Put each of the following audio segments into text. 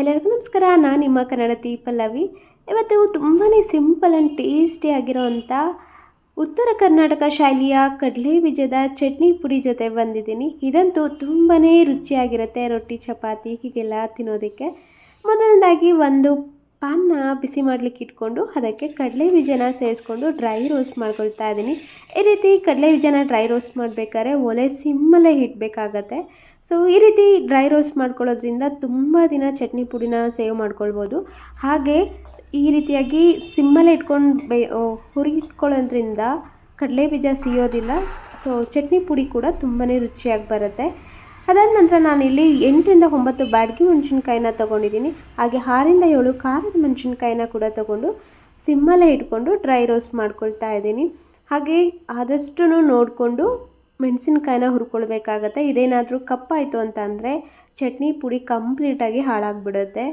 ಎಲ್ಲರಿಗೂ ನಮಸ್ಕಾರ. ನಾನು ನಿಮ್ಮ ಕನ್ನಡತಿ ಪಲ್ಲವಿ. ಇವತ್ತು ತುಂಬಾ ಸಿಂಪಲ್ ಆ್ಯಂಡ್ ಟೇಸ್ಟಿ ಆಗಿರೋವಂಥ ಉತ್ತರ ಕರ್ನಾಟಕ ಶೈಲಿಯ ಕಡಲೆ ಬೀಜದ ಚಟ್ನಿ ಪುಡಿ ಜೊತೆ ಬಂದಿದ್ದೀನಿ. ಇದಂತೂ ತುಂಬಾ ರುಚಿಯಾಗಿರುತ್ತೆ ರೊಟ್ಟಿ, ಚಪಾತಿ, ಹೀಗೆಲ್ಲ ತಿನ್ನೋದಕ್ಕೆ. ಮೊದಲನೇದಾಗಿ ಒಂದು ಪಾನ್ನ ಬಿಸಿ ಮಾಡಲಿಕ್ಕೆ ಇಟ್ಕೊಂಡು ಅದಕ್ಕೆ ಕಡಲೆ ಬೀಜನ ಸೇರಿಸ್ಕೊಂಡು ಡ್ರೈ ರೋಸ್ಟ್ ಮಾಡ್ಕೊಳ್ತಾ ಇದ್ದೀನಿ. ಈ ರೀತಿ ಕಡಲೆ ಬೀಜನ ಡ್ರೈ ರೋಸ್ಟ್ ಮಾಡಬೇಕಾದ್ರೆ ಒಲೆ ಸಿಮ್ಮಲ್ಲೇ ಇಡಬೇಕಾಗತ್ತೆ. ಸೊ ಈ ರೀತಿ ಡ್ರೈ ರೋಸ್ಟ್ ಮಾಡ್ಕೊಳ್ಳೋದ್ರಿಂದ ತುಂಬ ದಿನ ಚಟ್ನಿ ಪುಡಿನ ಸೇವ್ ಮಾಡ್ಕೊಳ್ಬೋದು. ಹಾಗೆ ಈ ರೀತಿಯಾಗಿ ಸಿಮ್ಮಲ್ಲೇ ಇಟ್ಕೊಂಡು ಬೇ ಹುರಿಟ್ಕೊಳ್ಳೋದ್ರಿಂದ ಕಡಲೆ ಬೀಜ ಸಿಯೋದಿಲ್ಲ. ಸೊ ಚಟ್ನಿ ಪುಡಿ ಕೂಡ ತುಂಬಾ ರುಚಿಯಾಗಿ ಬರುತ್ತೆ. ಅದಾದ ನಂತರ ನಾನಿಲ್ಲಿ ಎಂಟರಿಂದ ಒಂಬತ್ತು ಬ್ಯಾಡಗಿ ಮೆಣಸಿನ್ಕಾಯಿನ ತೊಗೊಂಡಿದ್ದೀನಿ. ಹಾಗೆ ಆರಿಂದ ಏಳು ಖಾರದ ಮೆಣಸಿನ್ಕಾಯಿನ ಕೂಡ ತೊಗೊಂಡು ಸಿಮ್ಮಲ್ಲೇ ಇಟ್ಕೊಂಡು ಡ್ರೈ ರೋಸ್ಟ್ ಮಾಡ್ಕೊಳ್ತಾ ಇದ್ದೀನಿ. ಹಾಗೆ ಆದಷ್ಟು ನೋಡಿಕೊಂಡು ಮೆಣಸಿನ್ಕಾಯಿನ ಹುರ್ಕೊಳ್ಬೇಕಾಗತ್ತೆ. ಇದೇನಾದರೂ ಕಪ್ಪಾಯಿತು ಅಂತ ಅಂದರೆ ಚಟ್ನಿ ಪುಡಿ ಕಂಪ್ಲೀಟಾಗಿ ಹಾಳಾಗಿಬಿಡುತ್ತೆ.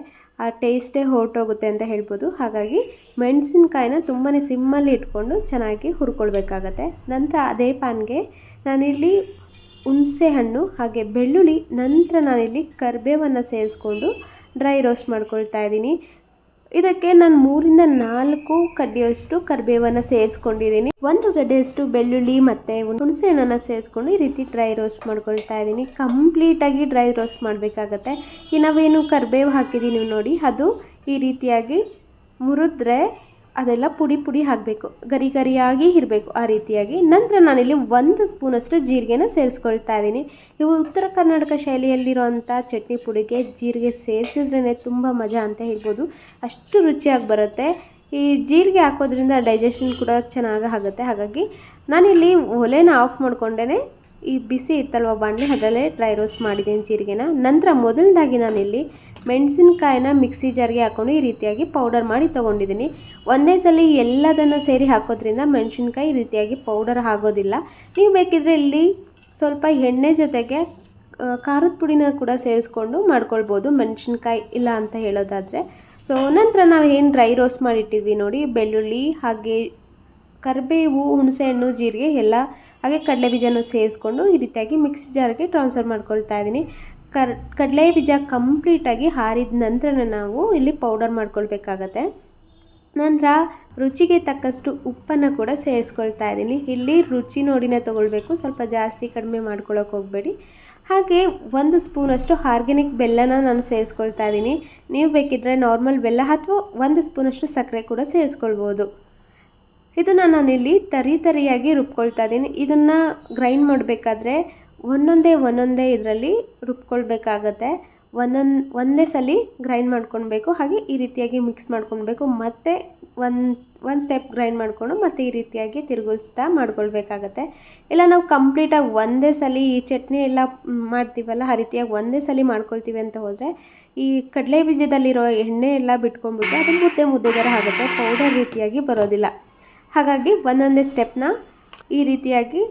ಆ ಟೇಸ್ಟೇ ಹೊರಟೋಗುತ್ತೆ ಅಂತ ಹೇಳ್ಬೋದು. ಹಾಗಾಗಿ ಮೆಣಸಿನ್ಕಾಯಿನ ತುಂಬಾ ಸಿಮ್ಮಲ್ಲಿ ಇಟ್ಕೊಂಡು ಚೆನ್ನಾಗಿ ಹುರ್ಕೊಳ್ಬೇಕಾಗತ್ತೆ. ನಂತರ ಅದೇ ಪ್ಯಾನ್ಗೆ ನಾನಿಲ್ಲಿ ಹುಣಸೆ ಹಣ್ಣು, ಹಾಗೆ ಬೆಳ್ಳುಳ್ಳಿ ನಂತರ ನಾನಿಲ್ಲಿ ಕರಿಬೇವನ್ನು ಸೇರಿಸ್ಕೊಂಡು ಡ್ರೈ ರೋಸ್ಟ್ ಮಾಡ್ಕೊಳ್ತಾ ಇದ್ದೀನಿ. ಇದಕ್ಕೆ ನಾನು ಮೂರಿಂದ ನಾಲ್ಕು ಕಡ್ಡಿಯಷ್ಟು ಕರಿಬೇವನ್ನು ಸೇರಿಸ್ಕೊಂಡಿದ್ದೀನಿ. ಒಂದು ಗಡ್ಡೆಯಷ್ಟು ಬೆಳ್ಳುಳ್ಳಿ ಮತ್ತು ಹುಣಸೆ ಹಣ್ಣನ್ನು ಸೇರಿಸ್ಕೊಂಡು ಈ ರೀತಿ ಡ್ರೈ ರೋಸ್ಟ್ ಮಾಡ್ಕೊಳ್ತಾ ಇದ್ದೀನಿ. ಕಂಪ್ಲೀಟಾಗಿ ಡ್ರೈ ರೋಸ್ಟ್ ಮಾಡಬೇಕಾಗತ್ತೆ. ಈ ನಾವೇನು ಕರಿಬೇವು ಹಾಕಿದ್ದೀವಿ ನೋಡಿ, ಅದು ಈ ರೀತಿಯಾಗಿ ಮುರಿದ್ರೆ ಅದೆಲ್ಲ ಪುಡಿ ಪುಡಿ ಹಾಕಬೇಕು. ಗರಿ ಗರಿಯಾಗಿ ಇರಬೇಕು ಆ ರೀತಿಯಾಗಿ. ನಂತರ ನಾನಿಲ್ಲಿ ಒಂದು ಸ್ಪೂನಷ್ಟು ಜೀರಿಗೆನ ಸೇರಿಸ್ಕೊಳ್ತಾ ಇದ್ದೀನಿ. ಇವು ಉತ್ತರ ಕರ್ನಾಟಕ ಶೈಲಿಯಲ್ಲಿರುವಂಥ ಚಟ್ನಿ ಪುಡಿಗೆ ಜೀರಿಗೆ ಸೇರಿಸಿದ್ರೇ ತುಂಬ ಮಜಾ ಅಂತ ಹೇಳ್ಬೋದು. ಅಷ್ಟು ರುಚಿಯಾಗಿ ಬರುತ್ತೆ. ಈ ಜೀರಿಗೆ ಹಾಕೋದ್ರಿಂದ ಡೈಜೆಷನ್ ಕೂಡ ಚೆನ್ನಾಗಿ ಆಗುತ್ತೆ. ಹಾಗಾಗಿ ನಾನಿಲ್ಲಿ ಒಲೆನ ಆಫ್ ಮಾಡಿಕೊಂಡೇ ಈ ಬಿಸಿ ಇತ್ತಲ್ವ ಬಾಣಲಿ, ಅದರಲ್ಲೇ ಡ್ರೈ ರೋಸ್ಟ್ ಮಾಡಿದ್ದೀನಿ ಜೀರಿಗೆನ. ನಂತರ ಮೊದಲನೇದಾಗಿ ನಾನಿಲ್ಲಿ ಮೆಣಸಿನ್ಕಾಯಿನ ಮಿಕ್ಸಿ ಜಾರ್ಗೆ ಹಾಕ್ಕೊಂಡು ಈ ರೀತಿಯಾಗಿ ಪೌಡರ್ ಮಾಡಿ ತೊಗೊಂಡಿದ್ದೀನಿ. ಒಂದೇ ಸಲ ಎಲ್ಲದನ್ನು ಸೇರಿ ಹಾಕೋದ್ರಿಂದ ಮೆಣಸಿನ್ಕಾಯಿ ಈ ರೀತಿಯಾಗಿ ಪೌಡರ್ ಆಗೋದಿಲ್ಲ. ನೀವು ಬೇಕಿದ್ರೆ ಇಲ್ಲಿ ಸ್ವಲ್ಪ ಎಣ್ಣೆ ಜೊತೆಗೆ ಖಾರದ ಪುಡಿನ ಕೂಡ ಸೇರಿಸ್ಕೊಂಡು ಮಾಡ್ಕೊಳ್ಬೋದು ಮೆಣಸಿನ್ಕಾಯಿ ಇಲ್ಲ ಅಂತ ಹೇಳೋದಾದರೆ. ಸೊ ನಂತರ ನಾವು ಏನು ಡ್ರೈ ರೋಸ್ಟ್ ಮಾಡಿಟ್ಟಿದ್ವಿ ನೋಡಿ, ಬೆಳ್ಳುಳ್ಳಿ ಹಾಗೆ ಕರಿಬೇವು, ಹುಣಸೆಹಣ್ಣು, ಜೀರಿಗೆ, ಎಲ್ಲ ಹಾಗೆ ಕಡಲೆ ಬೀಜನೂ ಸೇರಿಸ್ಕೊಂಡು ಈ ರೀತಿಯಾಗಿ ಮಿಕ್ಸಿ ಜಾರ್ಗೆ ಟ್ರಾನ್ಸ್ಫರ್ ಮಾಡ್ಕೊಳ್ತಾ ಇದ್ದೀನಿ. ಕರ್, ಕಡಲೆ ಬೀಜ ಕಂಪ್ಲೀಟಾಗಿ ಹಾರಿದ ನಂತರ ನಾವು ಇಲ್ಲಿ ಪೌಡರ್ ಮಾಡ್ಕೊಳ್ಬೇಕಾಗತ್ತೆ. ನಂತರ ರುಚಿಗೆ ತಕ್ಕಷ್ಟು ಉಪ್ಪನ್ನು ಕೂಡ ಸೇರಿಸ್ಕೊಳ್ತಾ ಇದ್ದೀನಿ. ಇಲ್ಲಿ ರುಚಿ ನೋಡಿನೇ ತೊಗೊಳ್ಬೇಕು. ಸ್ವಲ್ಪ ಜಾಸ್ತಿ ಕಡಿಮೆ ಮಾಡ್ಕೊಳ್ಳೋಕೆ ಹೋಗಬೇಡಿ. ಹಾಗೆ ಒಂದು ಸ್ಪೂನಷ್ಟು ಆರ್ಗ್ಯಾನಿಕ್ ಬೆಲ್ಲನ ನಾನು ಸೇರಿಸ್ಕೊಳ್ತಾ ಇದ್ದೀನಿ. ನೀವು ಬೇಕಿದ್ದರೆ ನಾರ್ಮಲ್ ಬೆಲ್ಲ ಅಥವಾ ಒಂದು ಸ್ಪೂನಷ್ಟು ಸಕ್ಕರೆ ಕೂಡ ಸೇರಿಸ್ಕೊಳ್ಬೋದು. ಇದನ್ನು ನಾನಿಲ್ಲಿ ತರಿ ತರಿಯಾಗಿ ರುಬ್ಕೊಳ್ತಾ ಇದ್ದೀನಿ. ಇದನ್ನು ಗ್ರೈಂಡ್ ಮಾಡಬೇಕಾದ್ರೆ ಒಂದೊಂದೇ ಒಂದೊಂದೇ ಇದರಲ್ಲಿ ರುಬ್ಕೊಳ್ಬೇಕಾಗತ್ತೆ. ಒಂದೊಂದು, ಒಂದೇ ಸಲ ಗ್ರೈಂಡ್ ಮಾಡ್ಕೊಳ್ಬೇಕು ಹಾಗೆ ಈ ರೀತಿಯಾಗಿ ಮಿಕ್ಸ್ ಮಾಡ್ಕೊಳ್ಬೇಕು ಮತ್ತು ಒಂದು ಒಂದು ಸ್ಟೆಪ್ ಗ್ರೈಂಡ್ ಮಾಡಿಕೊಂಡು ಮತ್ತೆ ಈ ರೀತಿಯಾಗಿ ತಿರುಗಿಸ್ತಾ ಮಾಡ್ಕೊಳ್ಬೇಕಾಗತ್ತೆ. ಇಲ್ಲ, ನಾವು ಕಂಪ್ಲೀಟಾಗಿ ಒಂದೇ ಸಲ ಈ ಚಟ್ನಿ ಎಲ್ಲ ಮಾಡ್ತೀವಲ್ಲ, ಆ ರೀತಿಯಾಗಿ ಒಂದೇ ಸಲ ಮಾಡ್ಕೊಳ್ತೀವಿ ಅಂತ ಹೋದರೆ, ಈ ಕಡಲೆ ಬೀಜದಲ್ಲಿರೋ ಎಣ್ಣೆ ಎಲ್ಲ ಬಿಟ್ಕೊಂಡ್ಬಿಟ್ಟು ಅದು ಮುದ್ದೆ ಮುದ್ದೆ ಥರ ಆಗುತ್ತೆ. ಪೌಡರ್ ರೀತಿಯಾಗಿ ಬರೋದಿಲ್ಲ. ಹಾಗಾಗಿ ಒಂದೊಂದೇ ಸ್ಟೆಪ್ನ ಈ ರೀತಿಯಾಗಿ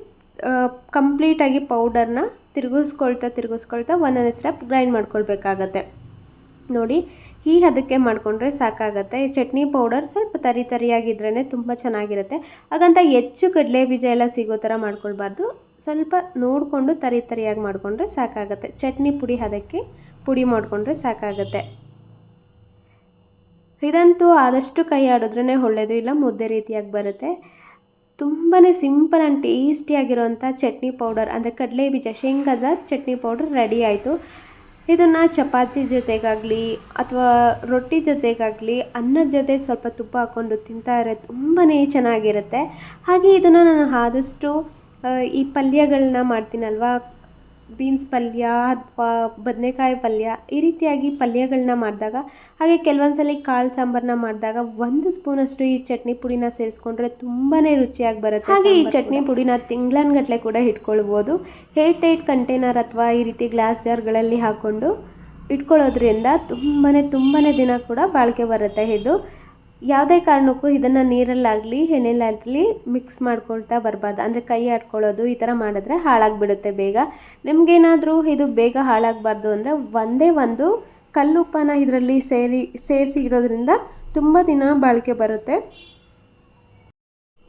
ಕಂಪ್ಲೀಟಾಗಿ ಪೌಡರ್ನ ತಿರುಗಿಸ್ಕೊಳ್ತಾ ತಿರುಗಿಸ್ಕೊಳ್ತಾ ಒಂದೊಂದು ಸ್ಟೆಪ್ ಗ್ರೈಂಡ್ ಮಾಡ್ಕೊಳ್ಬೇಕಾಗತ್ತೆ. ನೋಡಿ, ಈ ಅದಕ್ಕೆ ಮಾಡಿಕೊಂಡ್ರೆ ಸಾಕಾಗತ್ತೆ. ಚಟ್ನಿ ಪೌಡರ್ ಸ್ವಲ್ಪ ತರಿ ತರಿಯಾಗಿದ್ರೇ ತುಂಬ ಚೆನ್ನಾಗಿರುತ್ತೆ. ಹಾಗಂತ ಹೆಚ್ಚು ಕಡಲೆ ಬೀಜ ಎಲ್ಲ ಸಿಗೋ ಥರ ಮಾಡ್ಕೊಳ್ಬಾರ್ದು. ಸ್ವಲ್ಪ ನೋಡಿಕೊಂಡು ತರಿ ತರಿಯಾಗಿ ಮಾಡಿಕೊಂಡ್ರೆ ಸಾಕಾಗತ್ತೆ. ಚಟ್ನಿ ಪುಡಿ ಅದಕ್ಕೆ ಪುಡಿ ಮಾಡಿಕೊಂಡ್ರೆ ಸಾಕಾಗತ್ತೆ. ಇದಂತೂ ಆದಷ್ಟು ಕೈ ಆಡಿದ್ರೇ ಒಳ್ಳೆಯದು ಇಲ್ಲ, ಮುದ್ದೆ ರೀತಿಯಾಗಿ ಬರುತ್ತೆ. ತುಂಬಾ ಸಿಂಪಲ್ ಆ್ಯಂಡ್ ಟೇಸ್ಟಿಯಾಗಿರುವಂಥ ಚಟ್ನಿ ಪೌಡರ್, ಅಂದರೆ ಕಡಲೆ ಬೀಜ ಶೇಂಗಾದ ಚಟ್ನಿ ಪೌಡರ್ ರೆಡಿ ಆಯಿತು. ಇದನ್ನು ಚಪಾತಿ ಜೊತೆಗಾಗಲಿ ಅಥವಾ ರೊಟ್ಟಿ ಜೊತೆಗಾಗಲಿ ಅನ್ನದ ಜೊತೆ ಸ್ವಲ್ಪ ತುಪ್ಪ ಹಾಕ್ಕೊಂಡು ತಿಂತಾ ತುಂಬಾ ಚೆನ್ನಾಗಿರುತ್ತೆ. ಹಾಗೆ ಇದನ್ನು ನಾನು ಆದಷ್ಟು ಈ ಪಲ್ಯಗಳನ್ನ ಮಾಡ್ತೀನಲ್ವ ಬೀನ್ಸ್ ಪಲ್ಯ ಅಥವಾ ಬದನೆಕಾಯಿ ಪಲ್ಯ ಈ ರೀತಿಯಾಗಿ ಪಲ್ಯಗಳನ್ನ ಮಾಡಿದಾಗ ಹಾಗೆ ಕೆಲವೊಂದು ಸಲ ಕಾಳು ಸಾಂಬಾರನ್ನ ಮಾಡಿದಾಗ ಒಂದು ಸ್ಪೂನಷ್ಟು ಈ ಚಟ್ನಿ ಪುಡಿನ ಸೇರಿಸ್ಕೊಂಡ್ರೆ ತುಂಬಾ ರುಚಿಯಾಗಿ ಬರುತ್ತೆ ಹಾಗೆ ಈ ಚಟ್ನಿ ಪುಡಿನ ತಿಂಗ್ಳನ್ಗಟ್ಲೆ ಕೂಡ ಇಟ್ಕೊಳ್ಬೋದು ಏಟ್ ಏಟ್ ಕಂಟೈನರ್ ಅಥವಾ ಈ ರೀತಿ ಗ್ಲಾಸ್ ಜಾರ್ಗಳಲ್ಲಿ ಹಾಕ್ಕೊಂಡು ಇಟ್ಕೊಳ್ಳೋದ್ರಿಂದ ತುಂಬಾ ತುಂಬಾ ದಿನ ಕೂಡ ಬಾಳಿಕೆ ಬರುತ್ತೆ ಇದು. ಯಾವುದೇ ಕಾರಣಕ್ಕೂ ಇದನ್ನು ನೀರಲ್ಲಾಗಲಿ ಎಣ್ಣೆಲಾಗಲಿ ಮಿಕ್ಸ್ ಮಾಡ್ಕೊಳ್ತಾ ಬರಬಾರ್ದು. ಅಂದರೆ ಕೈ ಆಡ್ಕೊಳ್ಳೋದು ಈ ಥರ ಮಾಡಿದ್ರೆ ಹಾಳಾಗಿಬಿಡುತ್ತೆ ಬೇಗ. ನಿಮಗೇನಾದರೂ ಇದು ಬೇಗ ಹಾಳಾಗಬಾರ್ದು ಅಂದರೆ ಒಂದೇ ಒಂದು ಕಲ್ಲುಪ್ಪನ ಇದರಲ್ಲಿ ಸೇರಿ, ಸೇರಿಸಿ ಇಡೋದ್ರಿಂದ ತುಂಬ ದಿನ ಬಾಳಿಕೆ ಬರುತ್ತೆ.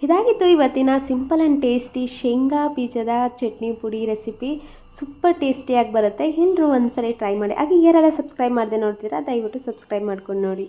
ಇದಾಗಿತ್ತು ಇವತ್ತಿನ ಸಿಂಪಲ್ ಆ್ಯಂಡ್ ಟೇಸ್ಟಿ ಶೇಂಗಾ ಬೀಜದ ಚಟ್ನಿ ಪುಡಿ ರೆಸಿಪಿ. ಸೂಪರ್ ಟೇಸ್ಟಿಯಾಗಿ ಬರುತ್ತೆ. ಎಲ್ಲರೂ ಒಂದ್ಸರಿ ಟ್ರೈ ಮಾಡಿ. ಹಾಗೆ ಯಾರೆಲ್ಲ ಸಬ್ಸ್ಕ್ರೈಬ್ ಮಾಡದೆ ನೋಡ್ತೀರಾ, ದಯವಿಟ್ಟು ಸಬ್ಸ್ಕ್ರೈಬ್ ಮಾಡ್ಕೊಂಡು ನೋಡಿ.